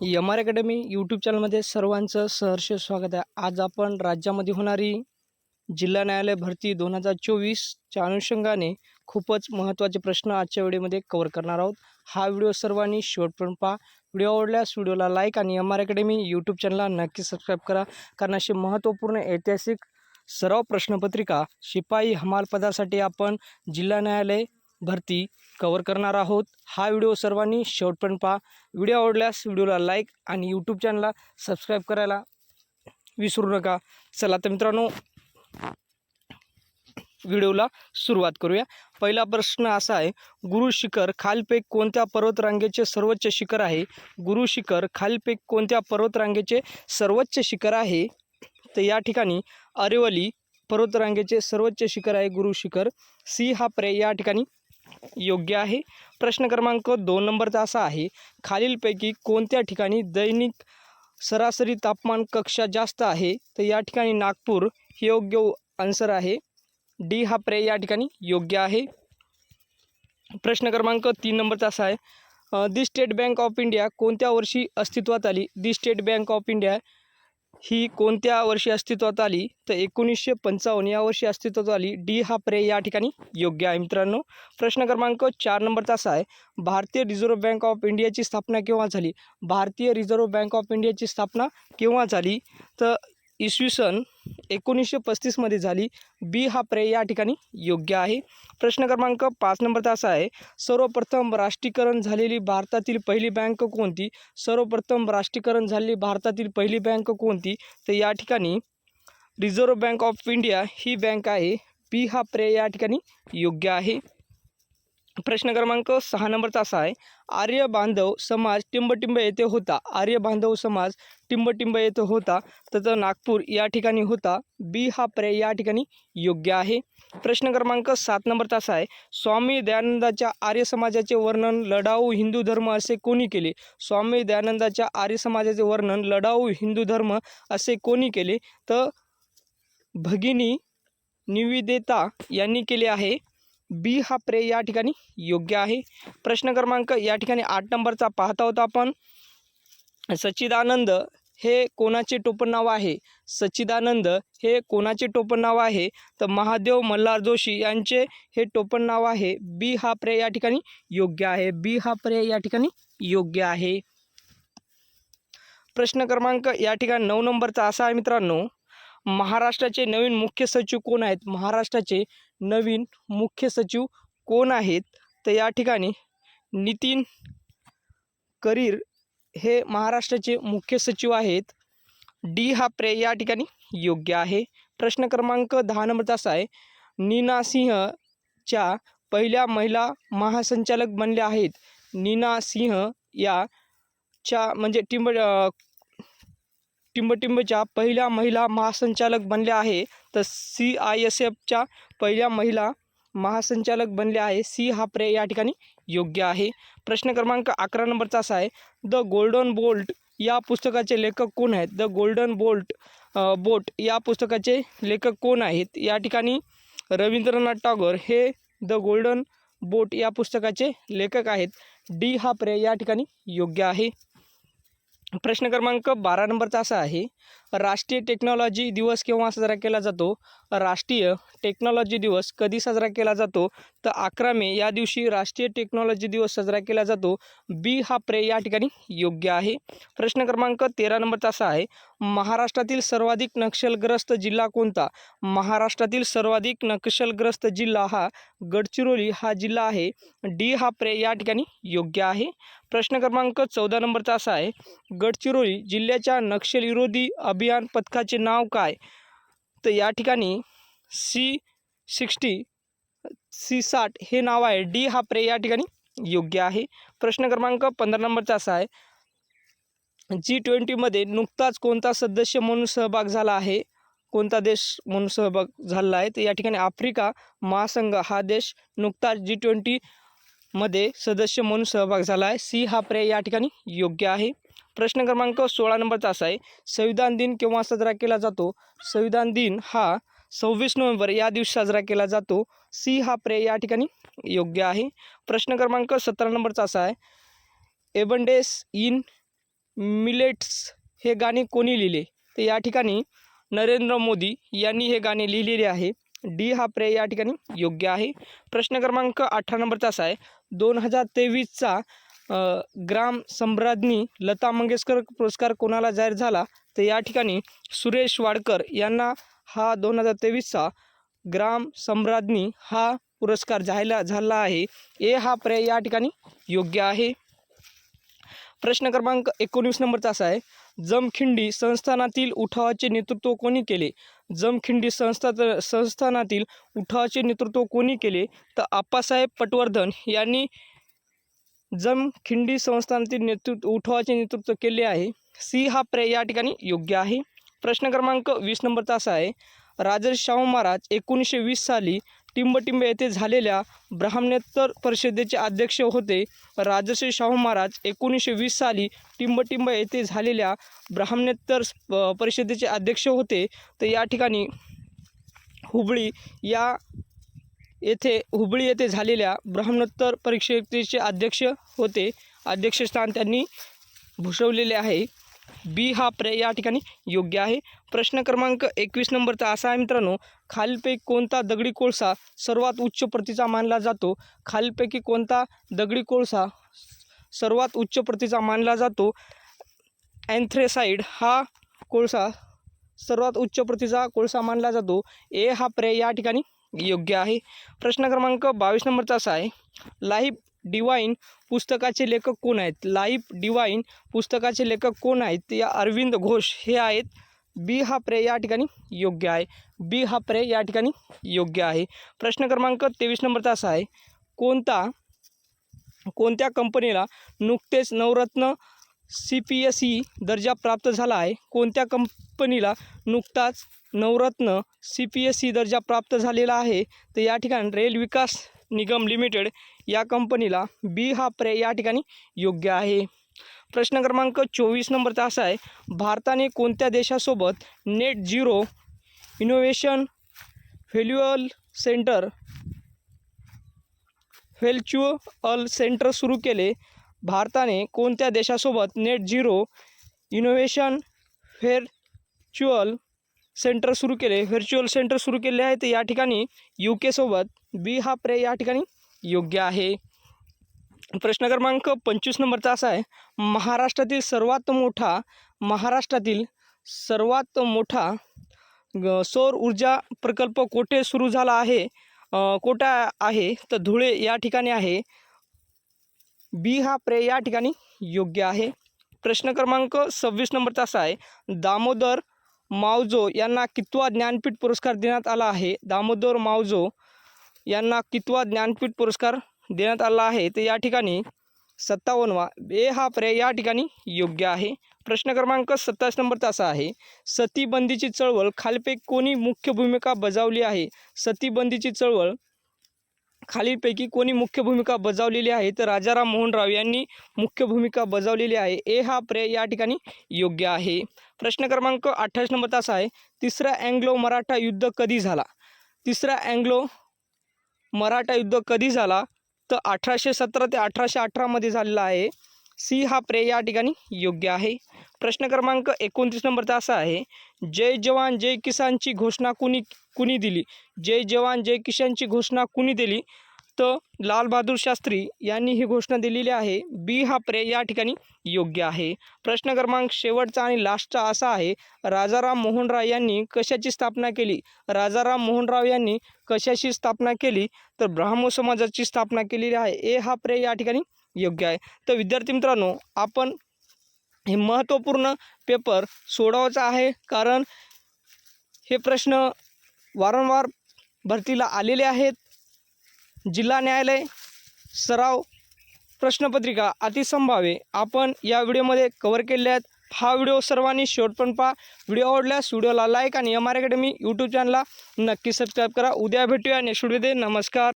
M R academy YouTube चॅनलमध्ये सर्वांचं सहर्ष स्वागत आहे. आज आपण राज्यामध्ये होणारी जिल्हा न्यायालय भरती दोन हजार चोवीसच्या अनुषंगाने खूपच महत्त्वाचे प्रश्न आजच्या व्हिडिओमध्ये कवर करणार आहोत. हा व्हिडिओ सर्वांनी शेवटपर्यंत पहा. व्हिडिओ आवडल्यास व्हिडिओला लाईक आणि एम आर अकॅडमी यूट्यूब चॅनलला नक्की सबस्क्राईब करा. कारण अशी महत्त्वपूर्ण ऐतिहासिक सराव प्रश्नपत्रिका शिपाई हमालपदासाठी आपण जिल्हा न्यायालय भरती कवर करणार आहोत. हा व्हिडिओ सर्वांनी शेवटपर्यंत पहा. व्हिडिओ आवडल्यास व्हिडिओला लाईक आणि यूट्यूब चॅनलला सबस्क्राईब करायला विसरू नका. चला तर मित्रांनो व्हिडिओला सुरुवात करूया. पहिला प्रश्न असा आहे गुरु शिखर खालपैक कोणत्या पर्वतरांगेचे सर्वोच्च शिखर आहे? गुरु शिखर खालपैक कोणत्या पर्वतरांगेचे सर्वोच्च शिखर आहे? तर या ठिकाणी अरेवली पर्वतरांगेचे सर्वोच्च शिखर आहे गुरु शिखर. सी हा पर्याय या ठिकाणी योग्य आहे. प्रश्न क्रमांक दोन नंबरचा असा आहे खालीलपैकी कोणत्या ठिकाणी दैनिक सरासरी तापमान कक्षा जास्त आहे? तर या ठिकाणी नागपूर हे योग्य आन्सर आहे. डी हा पर्याय या ठिकाणी योग्य आहे. प्रश्न क्रमांक तीन नंबरचा असा आहे the state bank of India कोणत्या वर्षी अस्तित्वात आली? The state bank of India ही कोणत्या वर्षी अस्तित्वात आली? तर एकोणीसशे पंचावन्न या वर्षी अस्तित्वात आली. डी हा पर्याय या ठिकाणी योग्य आहे मित्रांनो. प्रश्न क्रमांक चार नंबरचा असा आहे. भारतीय रिझर्व्ह बँक ऑफ इंडियाची स्थापना केव्हा झाली? भारतीय रिझर्व्ह बँक ऑफ इंडियाची स्थापना केव्हा झाली? तर इसवी सन एकोणीसशे पस्तीसमध्ये झाली. बी हा पर्याय या ठिकाणी योग्य आहे. प्रश्न क्रमांक पाच नंबरचा असा आहे. सर्वप्रथम राष्ट्रीयकरण झालेली भारतातील पहिली बँक कोणती? सर्वप्रथम राष्ट्रीयकरण झालेली भारतातील पहिली बँक कोणती? तर या ठिकाणी रिझर्व्ह बँक ऑफ इंडिया ही बँक आहे. बी हा पर्याय या ठिकाणी योग्य आहे. प्रश्न क्रमांक सहा नंबरचा असा आहे. आर्य बांधव समाज टिंबटिंब येथे होता. आर्य बांधव समाज टिंबटिंब येथे होता. तर नागपूर या ठिकाणी होता. बी हा पर्याय या ठिकाणी योग्य आहे. प्रश्न क्रमांक सात नंबरचा असा आहे. स्वामी दयानंदाच्या आर्य समाजाचे वर्णन लढाऊ हिंदू धर्म असे कोणी केले? स्वामी दयानंदाच्या आर्य समाजाचे वर्णन लढाऊ हिंदू धर्म असे कोणी केले? तर भगिनी निविदेता यांनी केले आहे. बी हा पर्याय या ठिकाणी योग्य आहे. प्रश्न क्रमांक या ठिकाणी आठ नंबरचा पाहता होता आपण. सच्चिदानंद हे कोणाचे टोपण नाव आहे? सच्चिदानंद हे कोणाचे टोपण नाव आहे? तर महादेव मल्हार जोशी यांचे हे टोपण नाव आहे. बी हा पर्याय या ठिकाणी योग्य आहे. बी हा पर्याय या ठिकाणी योग्य आहे. प्रश्न क्रमांक या ठिकाणी नऊ नंबरचा असा आहे मित्रांनो. महाराष्ट्राचे नवीन मुख्य सचिव कोण आहेत? महाराष्ट्राचे नवीन मुख्य सचिव कोण आहेत? तर या ठिकाणी नितीन करीर हे महाराष्ट्राचे मुख्य सचिव आहेत. डी हा प्रे या ठिकाणी योग्य आहे. प्रश्न क्रमांक दहा नंबरचा असा आहे. नीना सिंहच्या पहिल्या महिला महासंचालक बनल्या आहेत. नीना सिंह या च्या म्हणजे टिंब टिंबटिंबच्या पहिल्या महिला महासंचालक बनल्या आहे. तर सी आय एस एफच्या पहिल्या महिला महासंचालक बनल्या आहे. सी हा पर्याय या ठिकाणी योग्य आहे. प्रश्न क्रमांक अकरा नंबरचा असा आहे. द गोल्डन बोल्ट या पुस्तकाचे लेखक कोण आहेत? द गोल्डन बोल्ट बोट या पुस्तकाचे लेखक कोण आहेत? या ठिकाणी रवींद्रनाथ टागोर हे द गोल्डन बोट या पुस्तकाचे लेखक आहेत. डी हा पर्याय या ठिकाणी योग्य आहे. प्रश्न क्रमांक बारा नंबरचा असा आहे राष्ट्रीय टेक्नॉलॉजी दिवस केव्हा साजरा केला जातो? राष्ट्रीय टेक्नॉलॉजी दिवस कधी साजरा केला जातो? तर अकरा मे या दिवशी राष्ट्रीय टेक्नॉलॉजी दिवस साजरा केला जातो. बी हा प्रे या ठिकाणी योग्य आहे. प्रश्न क्रमांक तेरा नंबरचा असा आहे. महाराष्ट्रातील सर्वाधिक नक्षलग्रस्त जिल्हा कोणता? महाराष्ट्रातील सर्वाधिक नक्षलग्रस्त जिल्हा हा गडचिरोली हा जिल्हा आहे. डी हा प्रे या ठिकाणी योग्य आहे. प्रश्न क्रमांक चौदा नंबरचा असा आहे. गडचिरोली जिल्ह्याच्या नक्षलविरोधी अभियान पथकाचे नाव काय? तर या ठिकाणी सी सिक्स्टी सी साठ हे नाव आहे. डी हा प्रे या ठिकाणी योग्य आहे. प्रश्न क्रमांक पंधरा नंबरचा असा आहे. जी ट्वेंटीमध्ये नुकताच कोणता सदस्य म्हणून सहभाग झाला आहे? कोणता देश म्हणून सहभाग झाला आहे? तर या ठिकाणी आफ्रिका महासंघ हा देश नुकताच जी ट्वेंटीमध्ये सदस्य म्हणून सहभाग झाला आहे. सी हा पर्याय या ठिकाणी योग्य आहे. प्रश्न क्रमांक सोळा नंबरचा असा आहे. संविधान दिन केव्हा साजरा केला जातो? संविधान दिन हा सव्वीस नोव्हेंबर या दिवशी साजरा केला जातो. सी हा प्रे या ठिकाणी योग्य आहे. प्रश्न क्रमांक सतरा नंबरचा असा आहे. एबंडेस इन मिलेट्स हे गाणे कोणी लिहिले? तर या ठिकाणी नरेंद्र मोदी यांनी हे गाणे लिहिलेले आहे. डी हा प्रे या ठिकाणी योग्य आहे. प्रश्न क्रमांक अठरा नंबरचा असा आहे. दोन हजार तेवीसचा ग्राम सम्राज्ञी लता मंगेशकर पुरस्कार कोणाला जाहीर झाला? तर या ठिकाणी सुरेश वाडकर यांना हा दोन हजार तेवीसचा ग्राम सम्राज्ञी हा पुरस्कार जाहीर झाला आहे. ए हा पर्याय या ठिकाणी योग्य आहे. प्रश्न क्रमांक एकोणीस नंबरचा असा आहे. जमखिंडी संस्थानातील उठावाचे नेतृत्व कोणी केले? जमखिंडी संस्था संस्थानातील उठावाचे नेतृत्व कोणी केले? तर आप्पासाहेब पटवर्धन यांनी जमखिंडी संस्थानातील नेतृत्व उठावाचे नेतृत्व केले आहे. सी हा पर्याय या ठिकाणी योग्य आहे. प्रश्न क्रमांक वीस नंबरचा असा आहे. राजर्षी शाहू महाराज एकोणीसशे वीस साली टिंबटिंब येथे झालेल्या ब्राह्मणेतर परिषदेचे अध्यक्ष होते. राजर्षी शाहू महाराज एकोणीसशे वीस साली टिंबटिंब येथे झालेल्या ब्राह्मणेतर परिषदेचे अध्यक्ष होते. तर या ठिकाणी हुबळी या येथे हुबळी येथे झालेल्या ब्राह्मणोत्तर परिषदेचे अध्यक्ष होते. अध्यक्षस्थान त्यांनी भूषवलेले आहे. बी हा पर्याय या ठिकाणी योग्य आहे. प्रश्न क्रमांक एकवीस नंबरचा असा आहे मित्रांनो खालीलपैकी कोणता दगडी कोळसा सर्वात उच्च प्रतीचा मानला जातो? खालीलपैकी कोणता दगडी कोळसा सर्वात उच्च प्रतीचा मानला जातो? अँथ्रेसाईड हा कोळसा सर्वात उच्च प्रतीचा कोळसा मानला जातो. ए हा पर्याय या ठिकाणी योग्य आहे. प्रश्न क्रमांक बावीस नंबरचा असा आहे. लाईफ डिवाईन पुस्तकाचे लेखक कोण आहेत? लाईफ डिवाईन पुस्तकाचे लेखक कोण आहेत? या अरविंद घोष हे आहेत. बी हा प्रे या ठिकाणी योग्य आहे. बी हा प्रे या ठिकाणी योग्य आहे. प्रश्न क्रमांक तेवीस नंबरचा असा आहे. कोणता कोणत्या कंपनीला नुकतेच Navratna C P S E दर्जा प्राप्त झाला आहे? कोणत्या कंपनीला नुकताच Navratna C P S C दर्जा प्राप्त झालेला आहे. तर या ठिकाणी रेल विकास निगम लिमिटेड या कंपनीला बी हा पर्याय या ठिकाणी योग्य आहे. प्रश्न क्रमांक चोवीस नंबरचा असा आहे भारताने कोणत्या देशासोबत नेट झिरो इनोव्हेशन फेल्युअल सेंटर फेल्च्युअल सेंटर सुरू केले? भारताने कोणत्या देशासोबत net zero innovation virtual centre सुरू केले व्हर्च्युअल सेंटर सुरू केले आहे तर या ठिकाणी यू केसोबत बी हा पर्याय या ठिकाणी योग्य आहे. प्रश्न क्रमांक पंचवीस नंबरचा असा आहे. महाराष्ट्रातील सर्वात मोठा महाराष्ट्रातील सर्वात मोठा ग सौर ऊर्जा प्रकल्प कोठे सुरू झाला आहे? कोटा आहे? तर धुळे या ठिकाणी आहे. बी हा पर्याय या ठिकाणी योग्य आहे. प्रश्न क्रमांक सव्वीस नंबरचा असा आहे. दामोदर मावजो यांना कितवा ज्ञानपीठ पुरस्कार देण्यात आला आहे? दामोदर मावजो यांना कितवा ज्ञानपीठ पुरस्कार देण्यात आला आहे? तर या ठिकाणी सत्तावन्नवा. ए हा पर्याय या ठिकाणी योग्य आहे. प्रश्न क्रमांक सत्तावीस नंबरचा असा आहे. सतीबंदीची चळवळ खालपैकी कोणी मुख्य भूमिका बजावली आहे? सतीबंदीची चळवळ खालीलपैकी कोणी मुख्य भूमिका बजावलेली आहे तर राजाराम मोहन राव यांनी मुख्य भूमिका बजावलेली आहे. ए हा पर्याय या ठिकाणी योग्य आहे. प्रश्न क्रमांक अठ्ठावीस नंबरचा असा आहे. तिसरा अँग्लो मराठा युद्ध कधी झाला? तिसरा अँग्लो मराठा युद्ध कधी झाला? तर अठराशे सतरा ते अठराशे अठरामध्ये झालेला आहे. सी हा पर्याय या ठिकाणी योग्य आहे. प्रश्न क्रमांक एकोणतीस नंबरचा असा आहे. जय जवान जय किसानची घोषणा कुणी कुणी दिली? जय जवान जय किशनची घोषणा कुणी दिली? तर लालबहादूर शास्त्री यांनी ही घोषणा दिलेली आहे. बी हा पर्याय या ठिकाणी योग्य आहे. प्रश्न क्रमांक शेवटचा आणि लास्टचा असा आहे राजाराम मोहनराव यांनी कशाची स्थापना केली? राजाराम मोहनराव यांनी कशाची स्थापना केली? तर ब्राह्मो समाजाची स्थापना केलेली आहे. ए हा पर्याय या ठिकाणी योग्य आहे. तर विद्यार्थी मित्रांनो आपण हे महत्त्वपूर्ण पेपर सोडवायचा आहे. कारण हे प्रश्न वारंवार भरतीला आलेले आहेत. जिल्हा न्यायालय सराव प्रश्नपत्रिका अतिसंभाव्य. आपण या व्हिडिओमध्ये कवर केले आहेत. हा व्हिडिओ सर्वांनी शेवटपर्यंत पहा. व्हिडिओ आवडल्यास व्हिडिओला लाईक आणि एम आर अकॅडमी यूट्यूब चॅनलला नक्की सबस्क्राईब करा. उद्या भेटूया. नेक्स्ट व्हिडिओ नमस्कार.